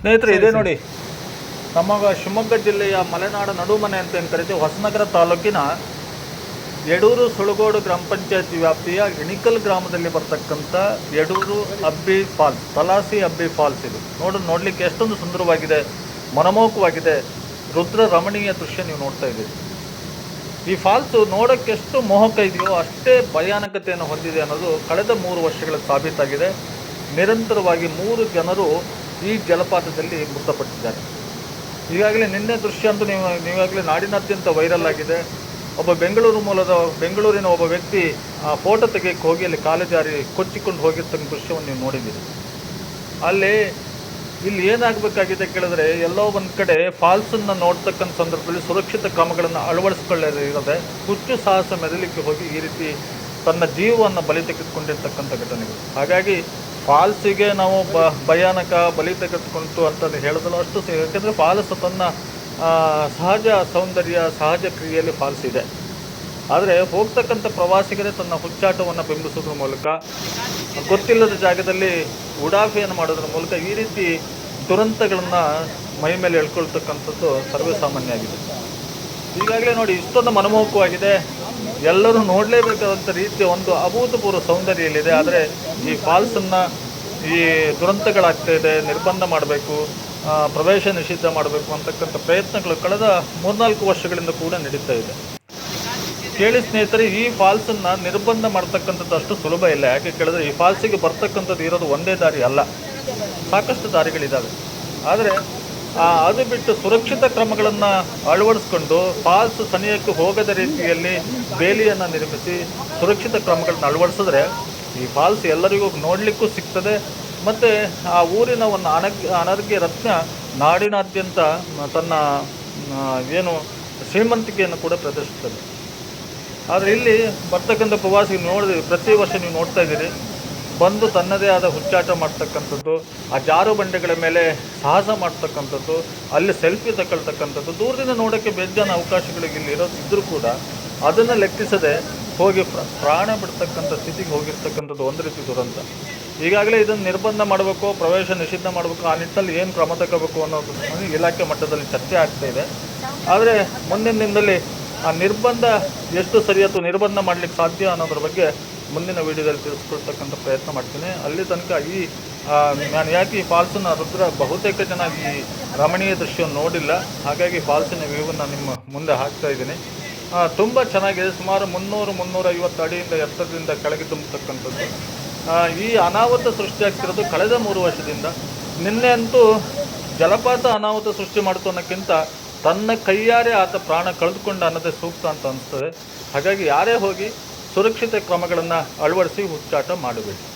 ಸ್ನೇಹಿತರೆ ಇದೆ ನೋಡಿ. ನಮ್ಮ ಶಿವಮೊಗ್ಗ ಜಿಲ್ಲೆಯ ಮಲೆನಾಡ ನಡುಮನೆ ಅಂತ ಏನು ಕರಿತೀವಿ ಹೊಸನಗರ ತಾಲೂಕಿನ ಯಡೂರು ಸುಳಗೋಡು ಗ್ರಾಮ ಪಂಚಾಯತಿ ವ್ಯಾಪ್ತಿಯ ಇಣಿಕಲ್ ಗ್ರಾಮದಲ್ಲಿ ಬರ್ತಕ್ಕಂಥ ಯಡೂರು ಅಬ್ಬಿ ಫಾಲ್ಸ್ ತಲಾಸಿ ಅಬ್ಬಿ ಫಾಲ್ಸ್ ಇದು. ನೋಡು ನೋಡಲಿಕ್ಕೆ ಎಷ್ಟೊಂದು ಸುಂದರವಾಗಿದೆ ಮನಮೋಹಕವಾಗಿದೆ ರುದ್ರ ರಮಣೀಯ ದೃಶ್ಯ ನೀವು ನೋಡ್ತಾ ಇದ್ದೀರಿ. ಈ ಫಾಲ್ಸು ನೋಡೋಕ್ಕೆ ಎಷ್ಟು ಮೋಹಕ ಇದೆಯೋ ಅಷ್ಟೇ ಭಯಾನಕತೆಯನ್ನು ಹೊಂದಿದೆ ಅನ್ನೋದು ಕಳೆದ ಮೂರು ವರ್ಷಗಳ ಸಾಬೀತಾಗಿದೆ. ನಿರಂತರವಾಗಿ ಮೂರು ಜನರು ಈ ಜಲಪಾತದಲ್ಲಿ ಮೃತಪಟ್ಟಿದ್ದಾರೆ. ಈಗಾಗಲೇ ನಿನ್ನೆ ದೃಶ್ಯ ಅಂತೂ ನೀವು, ನೀವಾಗಲೇ ನಾಡಿನಾದ್ಯಂತ ವೈರಲ್ ಆಗಿದೆ. ಒಬ್ಬ ಬೆಂಗಳೂರು ಮೂಲದ, ಬೆಂಗಳೂರಿನ ಒಬ್ಬ ವ್ಯಕ್ತಿ ಆ ಫೋಟೋ ತೆಗೆಯಕ್ಕೆ ಹೋಗಿ ಅಲ್ಲಿ ಕಾಲು ಜಾರಿ ಕೊಚ್ಚಿಕೊಂಡು ಹೋಗಿರ್ತಕ್ಕಂಥ ದೃಶ್ಯವನ್ನು ನೀವು ನೋಡಿದ್ದೀರಿ. ಅಲ್ಲಿ ಇಲ್ಲಿ ಏನಾಗಬೇಕಾಗಿದೆ ಕೇಳಿದ್ರೆ ಎಲ್ಲೋ ಒಂದು ಕಡೆ ಫಾಲ್ಸನ್ನು ನೋಡ್ತಕ್ಕಂಥ ಸಂದರ್ಭದಲ್ಲಿ ಸುರಕ್ಷಿತ ಕ್ರಮಗಳನ್ನು ಇರದೆ ಹುಚ್ಚು ಸಾಹಸ ಮೆದಲಿಕ್ಕೆ ಹೋಗಿ ಈ ರೀತಿ ತನ್ನ ಜೀವವನ್ನು ಬಲಿ ತೆಗೆದುಕೊಂಡಿರ್ತಕ್ಕಂಥ ಘಟನೆಗಳು. ಹಾಗಾಗಿ ಫಾಲ್ಸಿಗೆ ನಾವು ಬ, ಭಯಾನಕ ಬಲಿ ತೆಗೆದುಕೊಂಡು ಅಂತ ಹೇಳಿದ್ರು ಅಷ್ಟು ಯಾಕೆಂದರೆ ಫಾಲ್ಸ್ ತನ್ನ ಸಹಜ ಸೌಂದರ್ಯ, ಸಹಜ ಕ್ರಿಯೆಯಲ್ಲಿ ಫಾಲ್ಸ್ ಇದೆ ಆದರೆ ಹೋಗ್ತಕ್ಕಂಥ ಪ್ರವಾಸಿಗರೇ ತನ್ನ ಹುಚ್ಚಾಟವನ್ನು ಬಿಂಬಿಸೋದ್ರ ಮೂಲಕ, ಗೊತ್ತಿಲ್ಲದ ಜಾಗದಲ್ಲಿ ಉಡಾಫೆಯನ್ನು ಮಾಡೋದ್ರ ಮೂಲಕ ಈ ರೀತಿ ದುರಂತಗಳನ್ನು ಮೈ ಮೇಲೆ ಎಳ್ಕೊಳ್ತಕ್ಕಂಥದ್ದು ಸರ್ವೇಸಾಮಾನ್ಯ ಆಗಿದೆ. ಈಗಾಗಲೇ ನೋಡಿ, ಇಷ್ಟೊಂದು ಮನಮೋಹಕವಾಗಿದೆ. ಎಲ್ಲರೂ ನೋಡಲೇಬೇಕಾದಂಥ ರೀತಿಯ ಒಂದು ಅಭೂತಪೂರ್ವ ಸೌಂದರ್ಯ ಇಲ್ಲಿದೆ ಆದರೆ ಈ ಫಾಲ್ಸನ್ನು ಈ ದುರಂತಗಳಾಗ್ತಾ ಇದೆ, ನಿರ್ಬಂಧ ಮಾಡಬೇಕು ಪ್ರವೇಶ ನಿಷಿದ್ಧ ಮಾಡಬೇಕು ಅಂತಕ್ಕಂಥ ಪ್ರಯತ್ನಗಳು ಕಳೆದ ಮೂರ್ನಾಲ್ಕು ವರ್ಷಗಳಿಂದ ಕೂಡ ನಡೀತಾ ಇದೆ. ಕೇಳಿ ಸ್ನೇಹಿತರೆ, ಈ ಫಾಲ್ಸನ್ನು ನಿರ್ಬಂಧ ಮಾಡ್ತಕ್ಕಂಥದ್ದು ಅಷ್ಟು ಸುಲಭ ಇಲ್ಲ. ಯಾಕೆ ಕೇಳಿದ್ರೆ ಈ ಫಾಲ್ಸಿಗೆ ಬರ್ತಕ್ಕಂಥದ್ದು ಇರೋದು ಒಂದೇ ದಾರಿ ಅಲ್ಲ. ಸಾಕಷ್ಟು ದಾರಿಗಳಿದ್ದಾವೆ. ಆದರೆ ಅದು ಬಿಟ್ಟು ಸುರಕ್ಷಿತ ಕ್ರಮಗಳನ್ನು ಅಳವಡಿಸ್ಕೊಂಡು ಫಾಲ್ಸ್ ಸನಿಹಕ್ಕೆ ಹೋಗದ ರೀತಿಯಲ್ಲಿ ಬೇಲಿಯನ್ನು ನಿರ್ಮಿಸಿ ಸುರಕ್ಷಿತ ಕ್ರಮಗಳನ್ನು ಅಳವಡಿಸಿದ್ರೆ ಈ ಫಾಲ್ಸ್ ಎಲ್ಲರಿಗೂ ನೋಡಲಿಕ್ಕೂ ಸಿಗ್ತದೆ. ಮತ್ತು ಆ ಊರಿನ ಒಂದು ಅನಗ್ ಅನರ್ಘ್ಯ ರತ್ನ ನಾಡಿನಾದ್ಯಂತ ತನ್ನ ಏನು ಶ್ರೀಮಂತಿಕೆಯನ್ನು ಕೂಡ ಪ್ರದರ್ಶಿಸ್ತದೆ ಆದರೆ ಇಲ್ಲಿ ಬರ್ತಕ್ಕಂಥ ಪ್ರವಾಸಿ ನೋಡಿದ್ರಿ ಪ್ರತಿ ವರ್ಷ ನೀವು ನೋಡ್ತಾ ಇದ್ದೀರಿ. ಬಂದು ತನ್ನದೇ ಆದ ಹುಚ್ಚಾಟ ಮಾಡ್ತಕ್ಕಂಥದ್ದು, ಆ ಜಾರು ಬಂಡೆಗಳ ಮೇಲೆ ಸಾಹಸ ಮಾಡ್ತಕ್ಕಂಥದ್ದು, ಅಲ್ಲಿ ಸೆಲ್ಫಿ ತಗೊಳ್ತಕ್ಕಂಥದ್ದು, ದೂರದಿಂದ ನೋಡೋಕ್ಕೆ ಬೇಜಾನ ಅವಕಾಶಗಳಿಗೆ ಇಲ್ಲಿ ಇರೋದು ಕೂಡ ಅದನ್ನು ಲೆಕ್ಕಿಸದೆ ಹೋಗಿ ಪ್ರ- ಪ್ರಾಣ ಬಿಡ್ತಕ್ಕಂಥ ಸ್ಥಿತಿಗೆ ಹೋಗಿರ್ತಕ್ಕಂಥದ್ದು ಒಂದು ರೀತಿ ದುರಂತ. ಈಗಾಗಲೇ ಇದನ್ನು ನಿರ್ಬಂಧ ಮಾಡಬೇಕು, ಪ್ರವೇಶ ನಿಷಿದ್ಧ ಮಾಡಬೇಕು, ಆ ನಿಟ್ಟಿನಲ್ಲಿ ಏನು ಕ್ರಮ ತಗೋಬೇಕು ಅನ್ನೋದು ಇಲಾಖೆ ಮಟ್ಟದಲ್ಲಿ ಚರ್ಚೆ ಆಗ್ತಾ ಇದೆ. ಆದರೆ ಮುಂದಿನ ದಿನದಲ್ಲಿ ಆ ನಿರ್ಬಂಧ ಎಷ್ಟು ಸರಿ ಅಥವಾ ನಿರ್ಬಂಧ ಮಾಡಲಿಕ್ಕೆ ಸಾಧ್ಯ ಅನ್ನೋದ್ರ ಬಗ್ಗೆ ಮುಂದಿನ ವಿಡಿಯೋದಲ್ಲಿ ತಿಳಿಸ್ಕೊಳ್ತಕ್ಕಂಥ ಪ್ರಯತ್ನ ಮಾಡ್ತೀನಿ. ಅಲ್ಲಿ ತನಕ ಈ ನಾನು ಯಾಕೆ ಈ ಫಾಲ್ಸನ್ನ ರುದ್ರ ಬಹುತೇಕ ಜನ ಈ ರಮಣೀಯ ದೃಶ್ಯವನ್ನು ನೋಡಿಲ್ಲ. ಹಾಗಾಗಿ ಫಾಲ್ಸಿನ ವ್ಯೂವನ್ನು ನಿಮ್ಮ ಮುಂದೆ ಹಾಕ್ತಾ ಇದ್ದೀನಿ. ತುಂಬ ಚೆನ್ನಾಗಿದೆ. ಸುಮಾರು ಮುನ್ನೂರು, ಮುನ್ನೂರೈವತ್ತು ಅಡಿಯಿಂದ ಎತ್ತರದಿಂದ ಕೆಳಗೆ ತುಂಬತಕ್ಕಂಥದ್ದು. ಈ ಅನಾಹುತ ಸೃಷ್ಟಿಯಾಗ್ತಿರೋದು ಕಳೆದ ಮೂರು ವರ್ಷದಿಂದ. ನಿನ್ನೆ ಅಂತೂ ಜಲಪಾತ ಅನಾಹುತ ಸೃಷ್ಟಿ ಮಾಡ್ತು ಅನ್ನೋಕ್ಕಿಂತ ತನ್ನ ಕೈಯಾರೆ ಆತ ಪ್ರಾಣ ಕಳೆದುಕೊಂಡ ಅನ್ನೋದೇ ಸೂಕ್ತ ಅಂತ ಅನಿಸ್ತದೆ. ಹಾಗಾಗಿ ಯಾರೇ ಹೋಗಿ ಸುರಕ್ಷಿತ ಕ್ರಮಗಳನ್ನು ಅಳವಡಿಸಿ ಹುಚ್ಚಾಟ ಮಾಡಬೇಕು